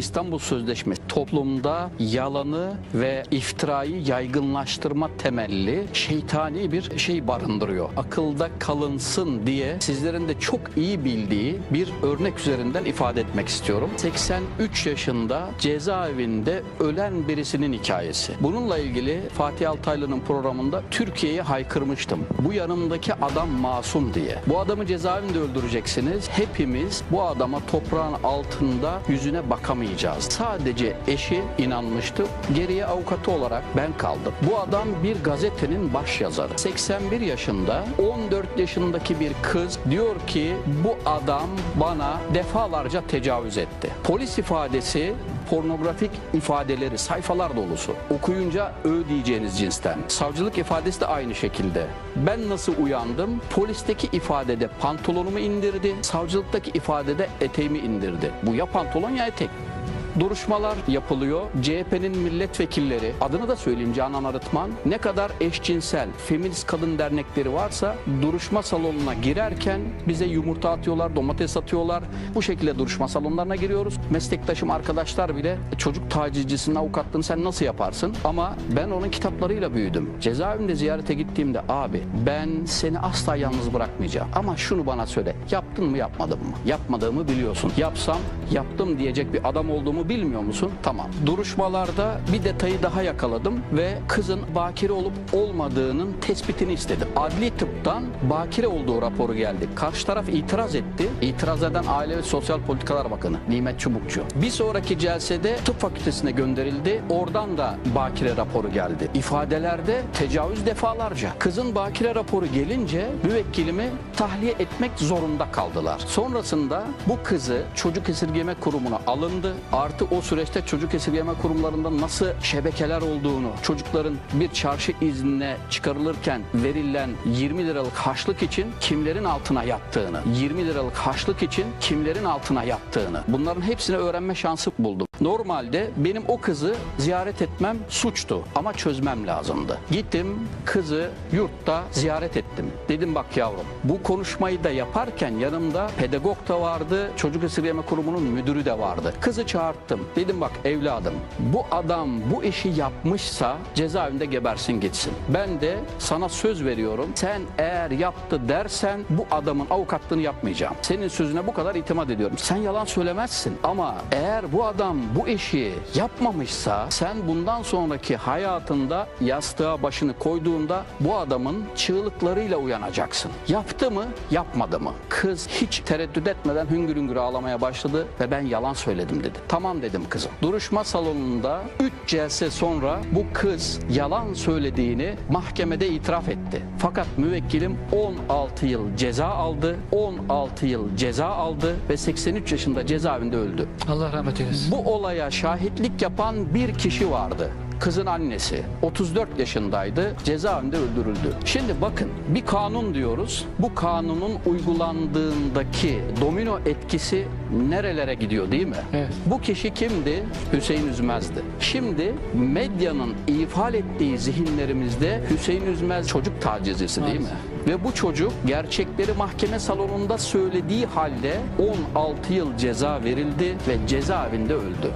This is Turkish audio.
İstanbul Sözleşmesi toplumda yalanı ve iftirayı yaygınlaştırma temelli şeytani bir şey barındırıyor. Akılda kalınsın diye sizlerin de çok iyi bildiği bir örnek üzerinden ifade etmek istiyorum. 83 yaşında cezaevinde ölen birisinin hikayesi. Bununla ilgili Fatih Altaylı'nın programında Türkiye'ye haykırmıştım. Bu yanımdaki adam masum diye. Bu adamı cezaevinde öldüreceksiniz. Hepimiz bu adama toprağın altında yüzüne bakamayacağız. Sadece eşi inanmıştı. Geriye avukatı olarak ben kaldım. Bu adam bir gazetenin baş yazarı. 81 yaşında 14 yaşındaki bir kız diyor ki bu adam bana defalarca tecavüz etti. Polis ifadesi pornografik ifadeleri sayfalar dolusu. Okuyunca ö diyeceğiniz cinsten. Savcılık ifadesi de aynı şekilde. Ben nasıl uyandım? Polisteki ifadede pantolonumu indirdi. Savcılıktaki ifadede eteğimi indirdi. Bu ya pantolon ya etek. Duruşmalar yapılıyor. CHP'nin milletvekilleri, adını da söyleyeyim Canan Arıtman, ne kadar eşcinsel, feminist kadın dernekleri varsa duruşma salonuna girerken bize yumurta atıyorlar, domates atıyorlar. Bu şekilde duruşma salonlarına giriyoruz. Meslektaşım, arkadaşlar bile çocuk tacizcisinin avukatlığını sen nasıl yaparsın? Ama ben onun kitaplarıyla büyüdüm. Cezaevinde ziyarete gittiğimde abi ben seni asla yalnız bırakmayacağım. Ama şunu bana söyle. Yaptın mı yapmadın mı? Yapmadığımı biliyorsun. Yapsam yaptım diyecek bir adam olduğumu bilmiyor musun? Tamam. Duruşmalarda bir detayı daha yakaladım ve kızın bakire olup olmadığının tespitini istedim. Adli tıptan bakire olduğu raporu geldi. Karşı taraf itiraz etti. İtiraz eden Aile ve Sosyal Politikalar Bakanı Nimet Çubukçu. Bir sonraki celsede tıp fakültesine gönderildi. Oradan da bakire raporu geldi. İfadelerde tecavüz defalarca. Kızın bakire raporu gelince müvekkilimi tahliye etmek zorunda kaldılar. Sonrasında bu kızı çocuk esirgeme kurumuna alındı. Artı o süreçte çocuk esirgeme kurumlarında nasıl şebekeler olduğunu, çocukların bir çarşı iznine çıkarılırken verilen 20 liralık haçlık için kimlerin altına yattığını, 20 liralık haçlık için kimlerin altına yattığını bunların hepsini öğrenme şansı buldum. Normalde benim o kızı ziyaret etmem suçtu ama çözmem lazımdı. Gittim kızı yurtta ziyaret ettim. Dedim bak yavrum bu konuşmayı da yaparken yanımda pedagog da vardı, çocuk esirgeme kurumunun müdürü de vardı. Kızı çağırttım. Dedim bak evladım bu adam bu işi yapmışsa cezaevinde gebersin gitsin. Ben de sana söz veriyorum. Sen eğer yaptı dersen bu adamın avukatlığını yapmayacağım. Senin sözüne bu kadar itimat ediyorum. Sen yalan söylemezsin ama eğer bu adam bu işi yapmamışsa sen bundan sonraki hayatında yastığa başını koyduğunda bu adamın çığlıklarıyla uyanacaksın. Yaptı mı, yapmadı mı? Kız hiç tereddüt etmeden hüngür hüngür ağlamaya başladı ve ben yalan söyledim dedi. Tamam dedim kızım. Duruşma salonunda 3 celse sonra bu kız yalan söylediğini mahkemede itiraf etti. Fakat müvekkilim 16 yıl ceza aldı. 16 yıl ceza aldı ve 83 yaşında cezaevinde öldü. Allah rahmet eylesin. Bu olaya şahitlik yapan bir kişi vardı. Kızın annesi 34 yaşındaydı cezaevinde öldürüldü. Şimdi bakın bir kanun diyoruz. Bu kanunun uygulandığındaki domino etkisi nerelere gidiyor değil mi? Evet. Bu kişi kimdi? Hüseyin Üzmez'di. Şimdi medyanın ifade ettiği zihinlerimizde Hüseyin Üzmez çocuk tacizcisi değil mi? Ve bu çocuk gerçekleri mahkeme salonunda söylediği halde 16 yıl ceza verildi ve cezaevinde öldü.